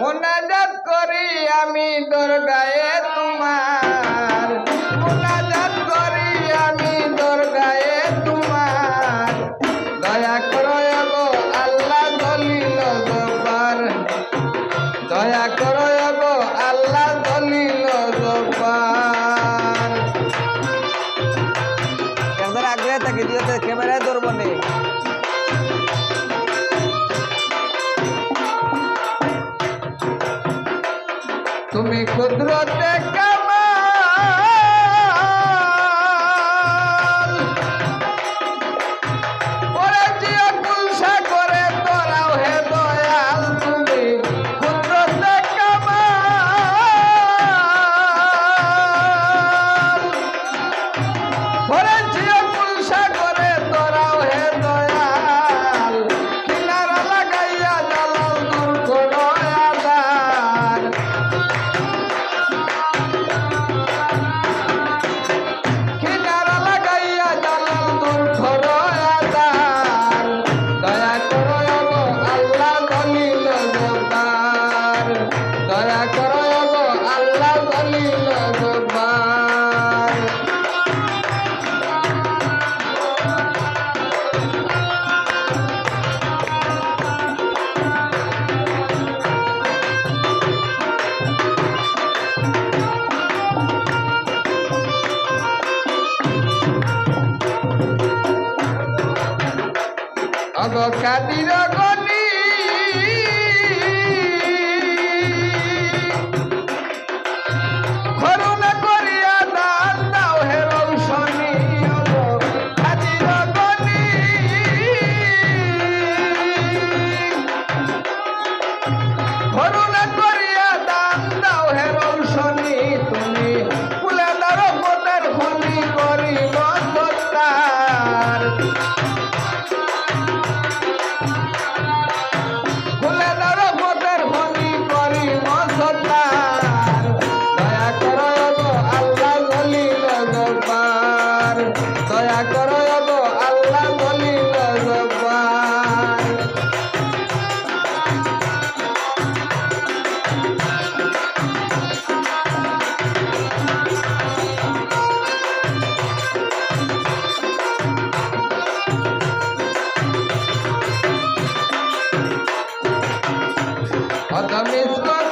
মোনাজাত করি আমি দরগায়ে তোমার। মোনাজাত করি আমি দরগায়ে তোমার। দয়া করো গো আল্লাহ দলিল জব্বার দয়া করো গো আল্লাহ দলিল ক্ষুদ্রতে অনখাদির গণী না করো আল্লাহ বলিল Adam is